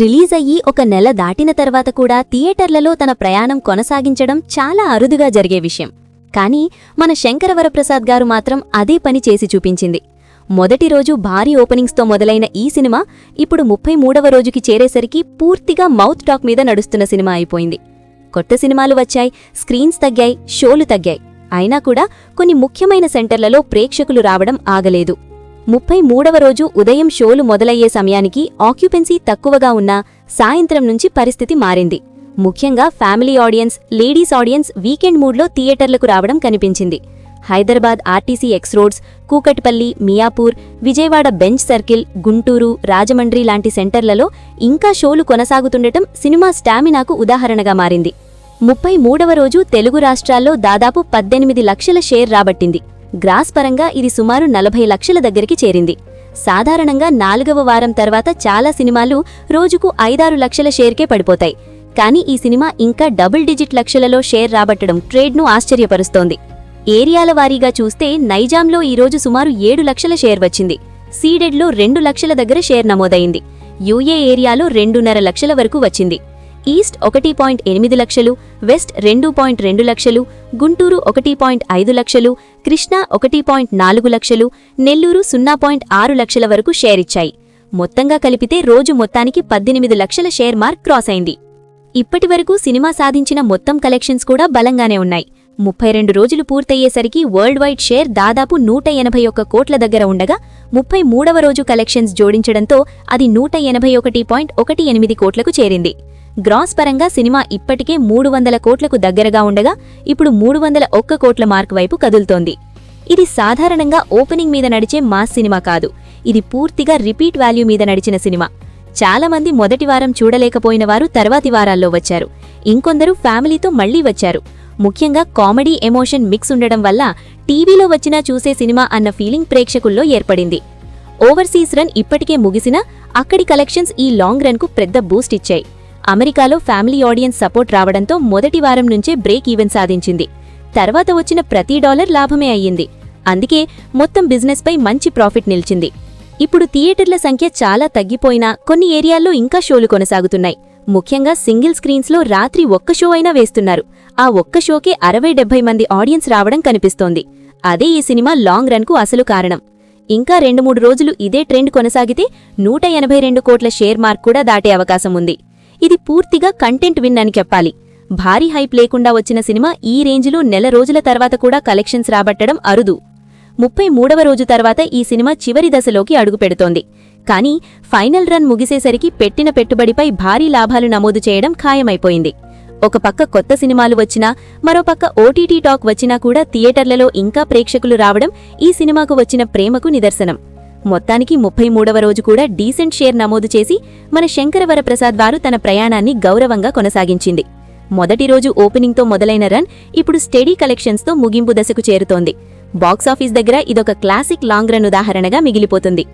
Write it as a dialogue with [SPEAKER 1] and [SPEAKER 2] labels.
[SPEAKER 1] Release అయ్యి ఒక నెల దాటిన తర్వాత కూడా థియేటర్లలో తన ప్రయాణం కొనసాగించడం చాలా అరుదుగా జరిగే విషయం. కానీ మన శంకరవరప్రసాద్ గారు మాత్రం అదే పని చేసి చూపించింది. మొదటి రోజు భారీ ఓపెనింగ్స్తో మొదలైన ఈ సినిమా ఇప్పుడు ముప్పై మూడవ రోజుకి చేరేసరికి పూర్తిగా మౌత్ టాక్ మీద నడుస్తున్న సినిమా అయిపోయింది. కొత్త సినిమాలు వచ్చాయి స్క్రీన్స్ తగ్గాయి షోలు తగ్గాయి. అయినా కూడా కొన్ని ముఖ్యమైన సెంటర్లలో ప్రేక్షకులు రావడం ఆగలేదు. ముప్పై మూడవ రోజు ఉదయం షోలు మొదలయ్యే సమయానికి ఆక్యుపెన్సీ తక్కువగా ఉన్నా సాయంత్రం నుంచి పరిస్థితి మారింది. ముఖ్యంగా family audience ladies audience weekend మూడ్లో థియేటర్లకు రావడం కనిపించింది. Hyderabad RTC X roads Kukatpally Miyapur Vijayawada Benz circle Guntur Rajahmundry లాంటి సెంటర్లలో ఇంకా షోలు కొనసాగుతుండటం సినిమా స్టామినాకు ఉదాహరణగా మారింది. ముప్పై మూడవ రోజు తెలుగు రాష్ట్రాల్లో దాదాపు పద్దెనిమిది లక్షల షేర్ రాబట్టింది. గ్రాస్ పరంగా ఇది సుమారు నలభై లక్షల దగ్గరికి చేరింది. సాధారణంగా నాలుగవ వారం తర్వాత చాలా సినిమాలు రోజుకు ఐదారు లక్షల షేర్కే పడిపోతాయి. కానీ ఈ సినిమా ఇంకా డబుల్ డిజిట్ లక్షలలో షేర్ రాబట్టడం ట్రేడ్ను ఆశ్చర్యపరుస్తోంది. ఏరియాల వారీగా చూస్తే నైజాంలో ఈరోజు సుమారు ఏడు లక్షల షేర్ వచ్చింది. సీడెడ్లో రెండు లక్షల దగ్గర షేర్ నమోదైంది. యూఏ ఏరియాలో రెండున్నర లక్షల వరకు వచ్చింది. ఈస్ట్ ఒకటి పాయింట్ ఎనిమిది లక్షలు వెస్ట్ రెండు పాయింట్ రెండు లక్షలు గుంటూరు ఒకటి పాయింట్ ఐదు లక్షలు కృష్ణా ఒకటి పాయింట్ నాలుగు లక్షలు నెల్లూరు సున్నా పాయింట్ ఆరు లక్షల వరకు షేర్ ఇచ్చాయి. మొత్తంగా కలిపితే రోజు మొత్తానికి పద్దెనిమిది లక్షల షేర్ మార్క్ క్రాస్ అయింది. ఇప్పటివరకు సినిమా సాధించిన మొత్తం కలెక్షన్స్ కూడా బలంగానే ఉన్నాయి. ముప్పై రెండు రోజులు పూర్తయ్యేసరికి వరల్డ్ వైడ్ షేర్ దాదాపు నూట ఎనభై ఒక్క కోట్ల దగ్గర ఉండగా ముప్పై మూడవ రోజు కలెక్షన్స్ జోడించడంతో అది నూట ఎనభై ఒకటి పాయింట్ ఒకటి ఎనిమిది కోట్లకు చేరింది. గ్రాస్ పరంగా సినిమా ఇప్పటికే మూడు వందల కోట్లకు దగ్గరగా ఉండగా ఇప్పుడు మూడు వందల ఒక్క కోట్ల మార్క్ వైపు కదులుతోంది. ఇది సాధారణంగా ఓపెనింగ్ మీద నడిచే మాస్ సినిమా కాదు. ఇది పూర్తిగా రిపీట్ వాల్యూ మీద నడిచిన సినిమా. చాలామంది మొదటి వారం చూడలేకపోయిన వారు తర్వాతి వారాల్లో వచ్చారు. ఇంకొందరు ఫ్యామిలీతో మళ్ళీ వచ్చారు. ముఖ్యంగా కామెడీ ఎమోషన్ మిక్స్ ఉండడం వల్ల టీవీలో వచ్చినా చూసే సినిమా అన్న ఫీలింగ్ ప్రేక్షకుల్లో ఏర్పడింది. ఓవర్సీస్ రన్ ఇప్పటికే ముగిసినా అక్కడి కలెక్షన్స్ ఈ లాంగ్ రన్కు పెద్ద బూస్ట్ ఇచ్చాయి. అమెరికాలో ఫ్యామిలీ ఆడియన్స్ సపోర్ట్ రావడంతో మొదటి వారం నుంచే బ్రేక్ ఈవెన్ సాధించింది. తర్వాత వచ్చిన ప్రతి డాలర్ లాభమే అయ్యింది. అందుకే మొత్తం బిజినెస్పై మంచి ప్రాఫిట్ నిలిచింది. ఇప్పుడు థియేటర్ల సంఖ్య చాలా తగ్గిపోయినా కొన్ని ఏరియాల్లో ఇంకా షోలు కొనసాగుతున్నాయి. ముఖ్యంగా సింగిల్ స్క్రీన్స్లో రాత్రి ఒక్క షో అయినా వేస్తున్నారు. ఆ ఒక్క షోకే అరవై డెబ్బై మంది ఆడియన్స్ రావడం కనిపిస్తోంది. అదే ఈ సినిమా లాంగ్ రన్కు అసలు కారణం. ఇంకా రెండు మూడు రోజులు ఇదే ట్రెండ్ కొనసాగితే నూట ఎనభై రెండు కోట్ల షేర్ మార్క్ కూడా దాటే అవకాశం ఉంది. ఇది పూర్తిగా కంటెంట్ విన్ అని చెప్పాలి. భారీ హైప్ లేకుండా వచ్చిన సినిమా ఈ రేంజ్లో నెల రోజుల తర్వాత కూడా కలెక్షన్స్ రాబట్టడం అరుదు. ముప్పై మూడవ రోజు తర్వాత ఈ సినిమా చివరి దశలోకి అడుగుపెడుతోంది కానీ ఫైనల్ రన్ ముగిసేసరికి పెట్టిన పెట్టుబడిపై భారీ లాభాలు నమోదు చేయడం ఖాయమైపోయింది. ఒక పక్క కొత్త సినిమాలు వచ్చినా మరోపక్క ఓటీటీ టాక్ వచ్చినా కూడా థియేటర్లలో ఇంకా ప్రేక్షకులు రావడం ఈ సినిమాకు వచ్చిన ప్రేమకు నిదర్శనం. మొత్తానికి ముప్పై మూడవ రోజు కూడా డీసెంట్ షేర్ నమోదు చేసి మన శంకరవరప్రసాద్ వారు తన ప్రయాణాన్ని గౌరవంగా కొనసాగించింది. మొదటి రోజు ఓపెనింగ్తో మొదలైన రన్ ఇప్పుడు స్టడీ కలెక్షన్స్తో ముగింపు దశకు చేరుతోంది. బాక్సాఫీస్ దగ్గర ఇదొక క్లాసిక్ లాంగ్ రన్ ఉదాహరణగా మిగిలిపోతుంది.